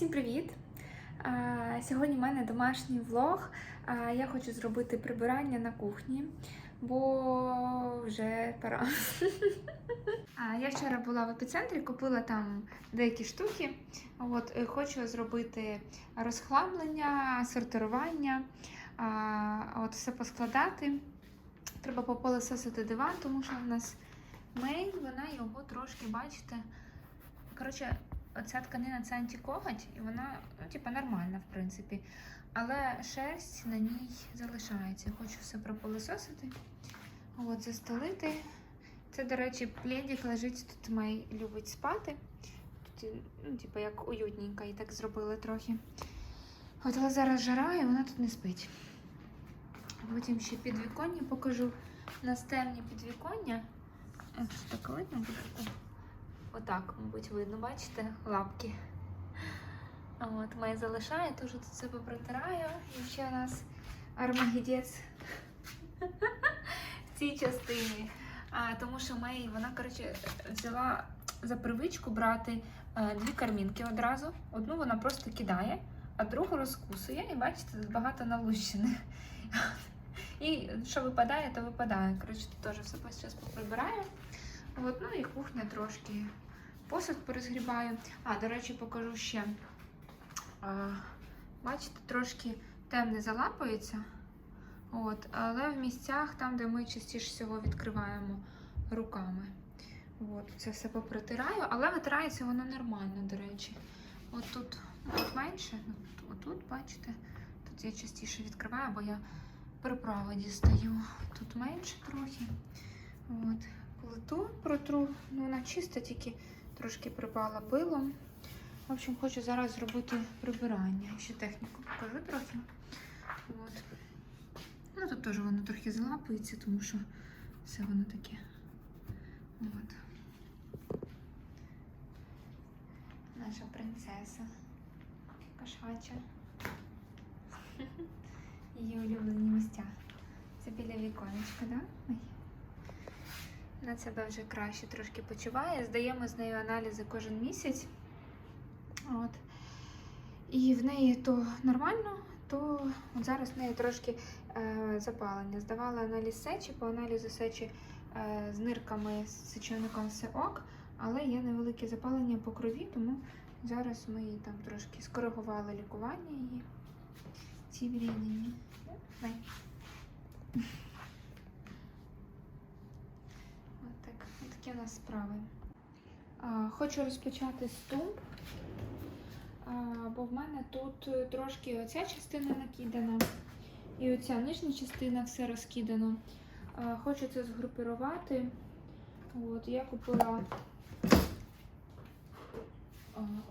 Всім привіт! Сьогодні в мене домашній влог. Я хочу зробити прибирання на кухні, бо вже пора. Я вчора була в епіцентрі, купила там деякі штуки. От, е, хочу зробити розхламлення, сортирування, от все поскладати. Треба попилососити диван, тому що в нас мей, вона його трошки, бачите. Коротше, оця тканина це антикоготь, і вона, ну, типа, нормальна, в принципі. Але шерсть на ній залишається. Хочу все пропилососити, от, застелити. Це, до речі, пледик лежить, тут Мей любить спати. Тут, ну, типу, як уютненько, і так зробили трохи. От, але зараз жара, і вона тут не спить. Потім ще підвіконня покажу. Настельні підвіконня. Якщо так видно буде. Отак, мабуть, видно, бачите, лапки. От, Май залишає, теж тут себе протираю. І ще у нас армагедець в цій частині. А, Тому що Мей, вона, коротше, взяла за привичку брати е, дві кармінки одразу. Одну вона просто кидає, а другу розкусує. І бачите, тут багато налущених. І що випадає, то випадає. Коротше, тут теж все зараз поприбираю. От, ну і кухня трошки посуд порозгрібаю. А, до речі, покажу ще. А, бачите, трошки темне залапується. От, але в місцях, там, де ми частіше всього відкриваємо руками. От, це все попритираю, але витирається воно нормально, до речі. От тут от менше, от тут, бачите, тут я частіше відкриваю, бо я приправи дістаю. Тут менше трохи. От. Плиту протру, ну вона чиста, тільки трошки припала пилом. В общем, хочу зараз зробити прибирання. Ще техніку покажу трохи. От. Ну, тут теж воно трохи залапується, тому що все воно таке. От. Наша принцеса. Кошача. Її улюблені місця. Це біля віконечка, да? Ой. На себе вже краще трошки почуває. Здаємо з нею аналізи кожен місяць. От. І в неї то нормально, то от зараз в неї трошки е, запалення. Здавала аналіз сечі, по аналізу сечі е, з нирками, з сечовником все ок, але є невелике запалення по крові, тому зараз ми її там трошки скоригували лікування її. Ці врівняні. Дай. От так, от такі у нас справи. Хочу розпочати з тумб, бо в мене тут трошки оця частина накидана, і оця нижня частина все розкидано. Хочу це згрупувати. От, я купила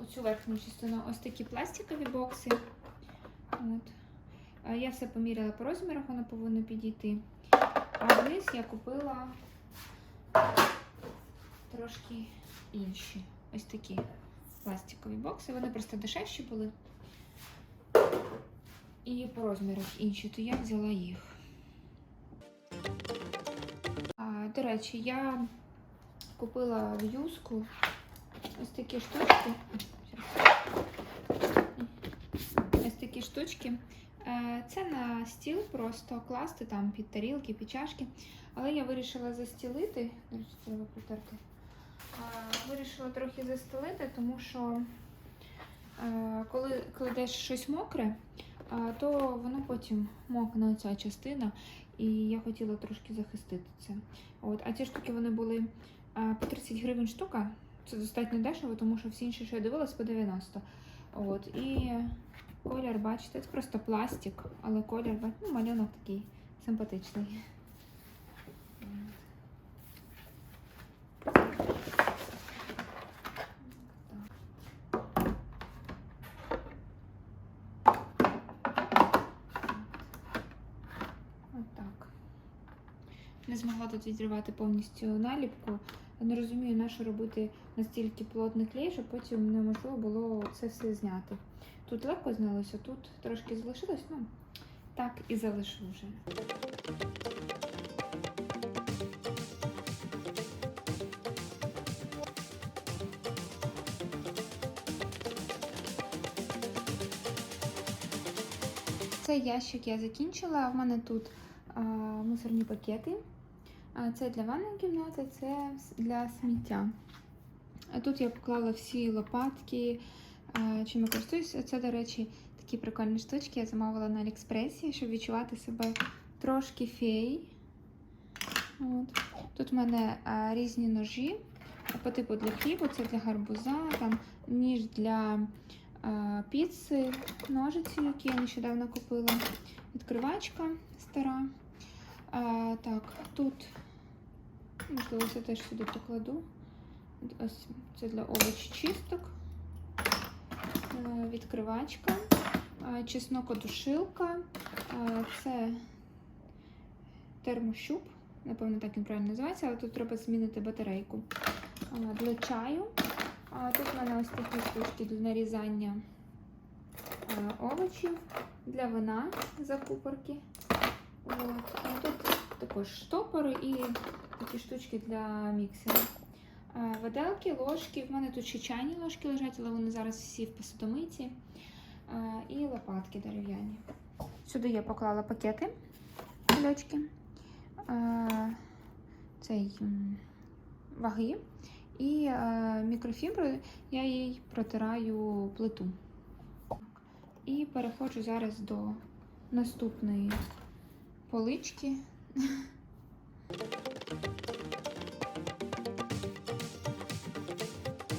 оцю верхню частину, ось такі пластикові бокси. От. Я все поміряла по розмірах, воно повинно підійти. А вниз я купила трошки інші. Ось такі пластикові бокси. Вони просто дешевші були. І по розмірах інші, то я взяла їх. А, До речі, я купила в юску ось такі штучки. Ось такі штучки. Е, Це на стіл просто класти там під тарілки, під чашки. Але я вирішила застілити. Треба протерти. Вирішила трохи застелити, тому що е, коли кладеш щось мокре, е, то воно потім мокне оця частина, і я хотіла трошки захистити це. От. А ці штуки вони були е, по 30 гривень штука. Це достатньо дешево, тому що всі інші, що я дивилась, по 90. От. І колір, бачите, це просто пластик, але колір, ну, малюнок такий симпатичний. Отак. Не змогла тут відірвати повністю наліпку. Не розумію, на що робити настільки плотний клей, щоб потім неможливо було це все зняти. Тут легко знялося, тут трошки залишилось, ну так і залишу вже. Цей ящик я закінчила. В мене тут а, мусорні пакети. Це для ванної кімнати, це для сміття. Тут я поклала всі лопатки, чим я користуюся. Це, до речі, такі прикольні штучки я замовила на Аліекспресі, щоб відчувати себе трошки феєю. От. Тут в мене різні ножі по типу для хлібу, це для гарбуза, там ніж для піци, ножиці, які я нещодавно купила. Відкривачка стара. А, так, тут, можливо, це теж сюди покладу. Ось це для овоччисток. Е, Відкривачка, е, чеснокодушилка, е, це термощуп, напевно, так він правильно називається, але тут треба змінити батарейку. Для чаю. Тут в мене ось такі штучки для нарізання овочів, для вина закупорки. Тут також штопори і такі штучки для міксера. Е, Виделки, ложки. В мене тут ще чайні ложки лежать, але вони зараз всі в посудомийці. Е, І лопатки дерев'яні. Сюди я поклала пакети кульочки, е, цей ваги і мікрофіброю я їй протираю плиту. І переходжу зараз до наступної полички.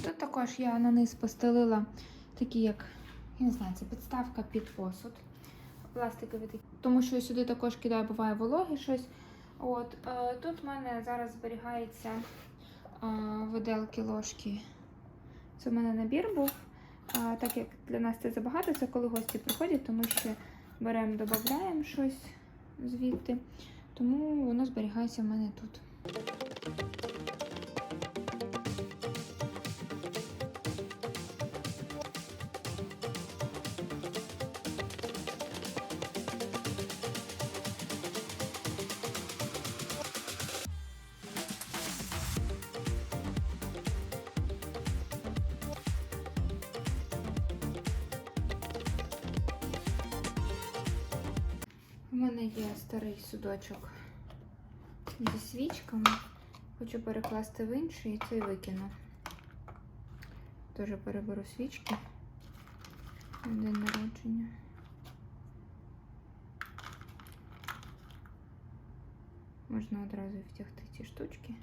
Тут також я на низ постелила такі, як, я не знаю, це підставка під посуд. Пластикові такі. Тому що сюди також кидаю, буває вологе щось. От, е, тут в мене зараз зберігається е, виделки ложки. Це в мене набір був. А, так як для нас це забагато, це коли гості приходять, тому що беремо, додаємо щось звідти. Тому воно зберігається в мене тут. Є старий судочок зі свічками. Хочу перекласти в інший і цей викину. Теж переберу свічки на день народження. Можна одразу втягти ці штучки.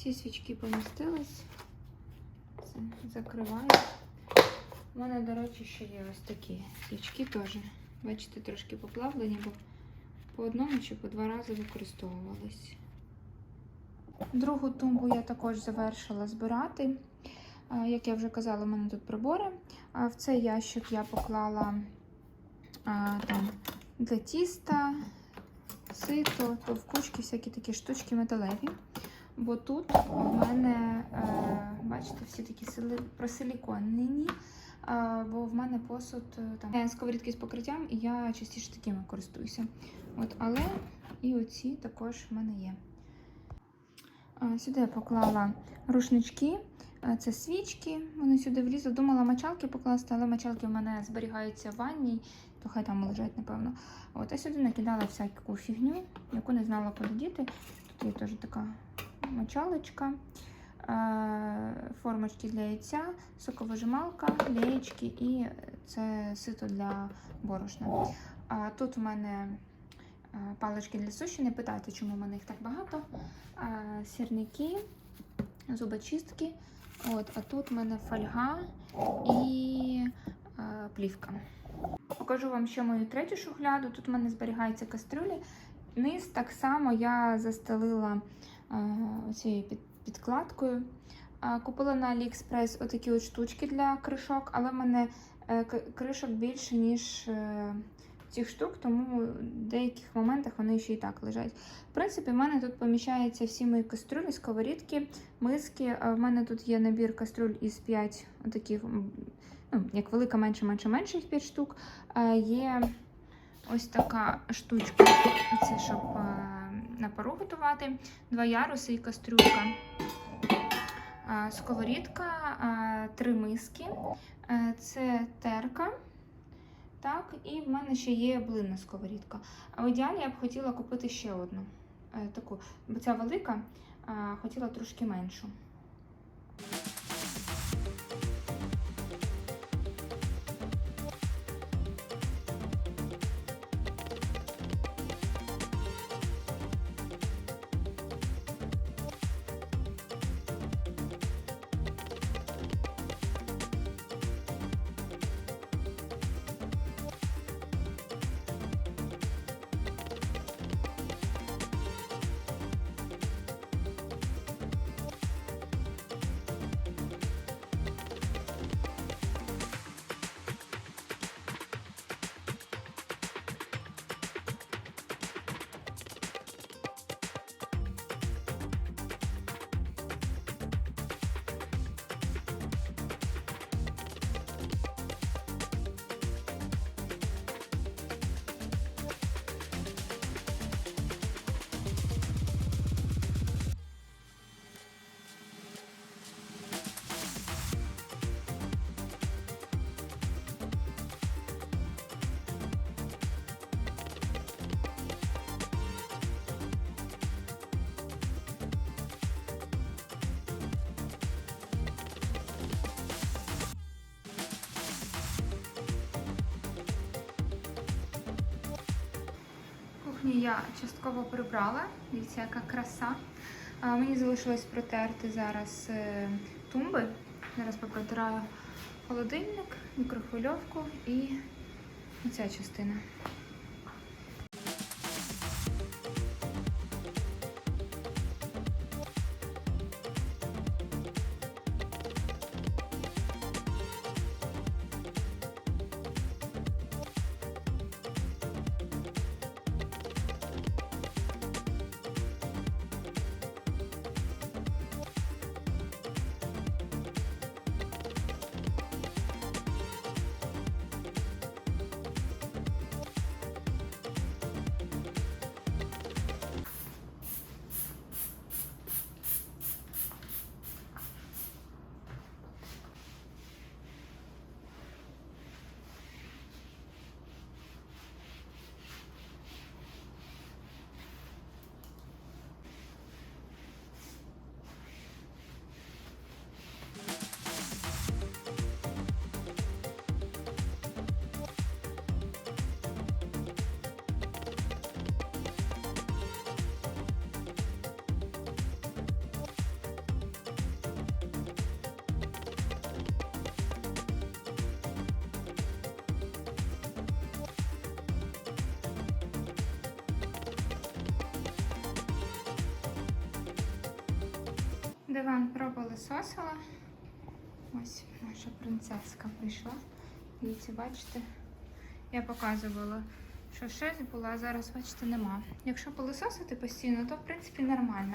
Всі свічки помістились. Це закриваю. У мене, до речі, ще є ось такі свічки теж. Бачите, трошки поплавлені, бо по одному чи по два рази використовувались. Другу тумбу я також завершила збирати. Як я вже казала, у мене тут прибори. В цей ящик я поклала там для тіста, сито, товкучки, всякі такі штучки металеві. Бо тут у мене, е, бачите, всі такі просиліконені, е, бо в мене посуд е, там сковорідки з покриттям, і я частіше такими користуюся. Але і оці також в мене є. Сюди я поклала рушнички, це свічки, вони сюди влізли. Думала мочалки покласти, але мочалки в мене зберігаються в ванній, то хай там лежать, напевно. А сюди накидала всяку фігню, яку не знала, куди діти. Тут є теж така мочалочка, е, формочки для яйця, соковижималка, леєчки і це сито для борошна. Тут у мене е, палички для суші. Не питайте, чому в мене їх так багато. Е, Сірники, зубочистки. От, а тут у мене фольга і плівка. Покажу вам ще мою третю шухляду. Тут у мене зберігаються кастрюлі. Низ так само я застелила е, цією підкладкою. Е, Купила на AliExpress отакі от штучки для кришок, але в мене е, кришок більше, ніж цих штук, тому в деяких моментах вони ще і так лежать. В принципі, в мене тут поміщаються всі мої кастрюлі, сковорідки, миски. В мене тут є набір кастрюль із 5 отаких, ну, як велика, менше, менше, менше їх 5 штук. Є ось така штучка. Це щоб на пару готувати. Два яруси і кастрюлька. Сковорідка, три миски. Це терка. Так, і в мене ще є блинна сковорідка. В ідеалі я б хотіла купити ще одну. е, Таку, бо ця велика, хотіла трошки меншу. Кухню я частково прибрала. Дивіться, яка краса. Мені залишилось протерти зараз е, тумби. Зараз попротираю холодильник, мікрохвильовку і оця частина. Диван пропилисосила. Ось наша принцеска прийшла. Дивіться, бачите, я показувала, що щось було, а зараз, бачите, нема. Якщо пилисосити постійно, то в принципі нормально.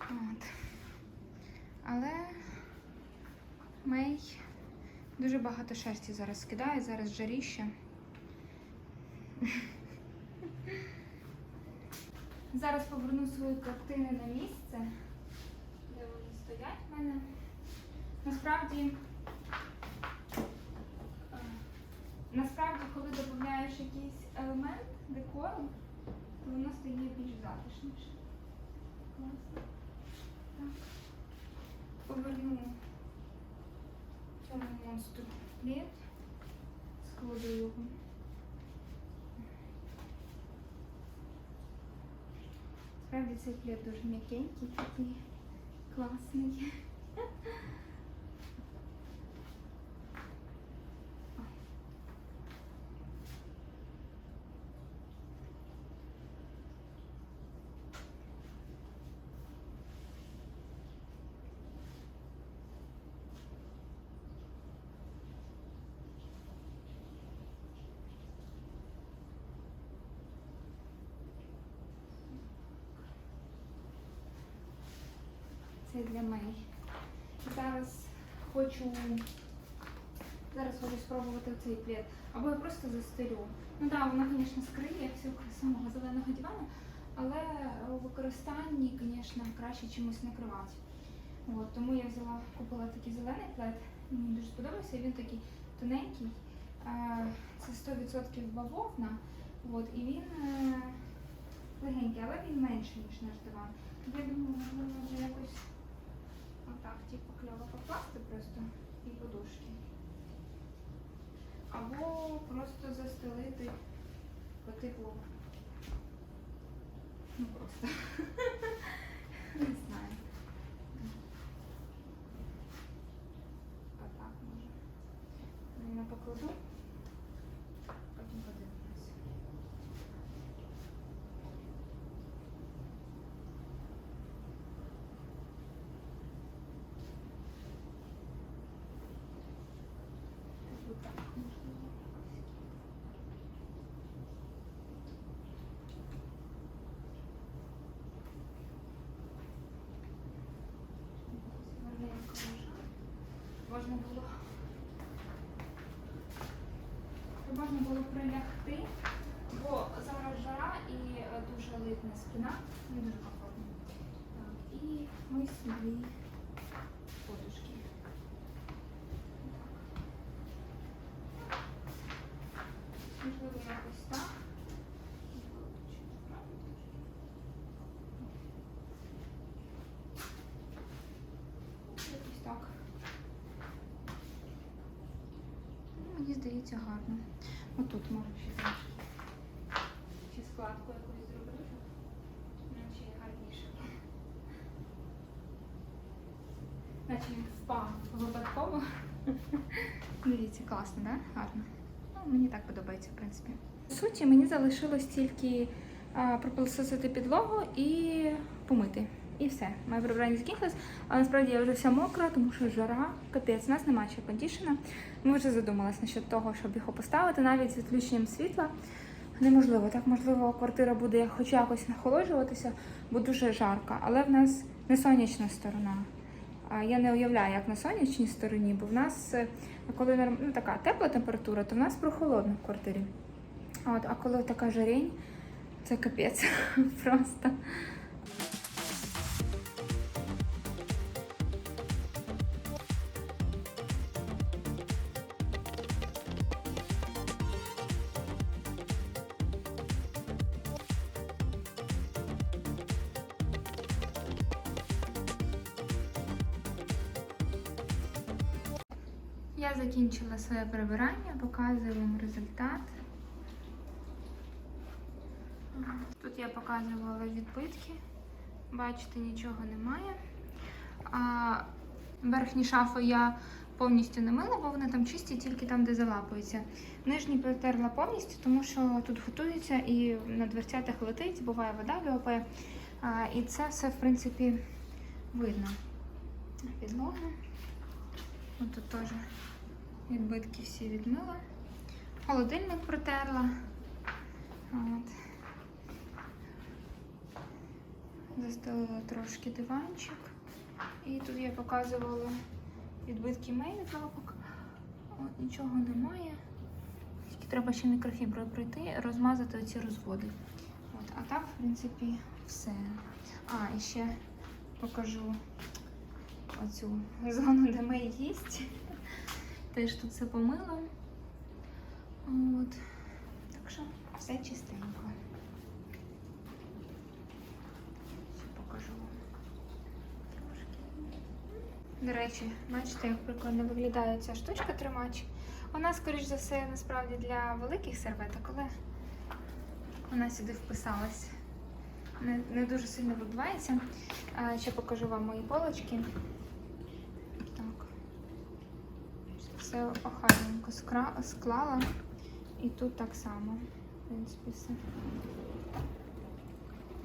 От. Але Мей дуже багато шерсті зараз скидає, зараз жаріще. Зараз поверну свої картини на місце стоять в мене. Насправді, е, насправді, коли додаєш якийсь елемент декору, то воно стає більш затишніше. Так. Поверну цьому монстру плід, складу його. Справді цей плід дуже м'якенький, такий Klasik. Це для Мей. Зараз хочу Зараз хочу спробувати цей плед. Або я просто застелю. Ну так, да, вона, звісно, скриє всю самого зеленого дивану, але у використанні, звісно, краще чимось накривати. От, тому я взяла, купила такий зелений плед. Мені дуже сподобався. Він такий тоненький. Е, Це 100% бавовна. От, і він е, легенький, але він менший, ніж наш диван. Я думаю, можливо, може якось отак, типу, кльово покласти просто і подушки. Або просто застелити по типу. Ну просто. Не знаю. Отак може. Я покладу. Потім подивимося. Ось так можливо. Гарненько лежать. Можна було можна було прилягти, бо зараз жара і е, дуже липна спина, не дуже комфортно. Так, і ми собі подушки. Можливо, якось так. Ну, Мені здається гарно. Отут можу ще чи складку якусь зроблю, щоб наче гарніше. Наче він впав випадково. Дивіться, класно, да? Гарно. Ну, мені так подобається, в принципі. По суті, мені залишилось тільки пропилососити підлогу і помити. І все. Моє прибрання закінчилось. А насправді я вже вся мокра, тому що жара, капець, у нас немає ще кондішена. Ми вже задумалися насчет того, щоб його поставити, навіть з відключенням світла. Неможливо. Так, можливо, квартира буде хоч якось нахолоджуватися, бо дуже жарко. Але в нас не сонячна сторона. Я не уявляю, як на сонячній стороні, бо в нас, е, коли ну, така тепла температура, то в нас прохолодно в квартирі. От, а коли така жарень, це капець просто. Я закінчила своє прибирання, показую вам результат. Тут я показувала відбитки, бачите, нічого немає. А верхні шафи я повністю не мила, бо вони там чисті, тільки там, де залапуються. Нижні протерла повністю, тому що тут готується і на дверцятах летить, буває вода льопає. І це все, в принципі, видно. Підлога. Тут теж відбитки всі відмила. Холодильник протерла. От. Застелила трошки диванчик. І тут я показувала відбитки мейлів лапок. От нічого немає. Тільки треба ще мікрофіброю пройти, розмазати оці розводи. От, а так, в принципі, все. А, і ще покажу оцю зону, де Мей їсть. Теж тут все помила. От. Так що все чистенько. Ще покажу трошки. До речі, бачите, як прикольно виглядає ця штучка тримач. Вона, скоріш за все, насправді для великих серветок, але вона сюди вписалась. Не, не дуже сильно вибивається. Ще покажу вам мої полочки. Так. Все охайненько склала. І тут так само. В принципі, все.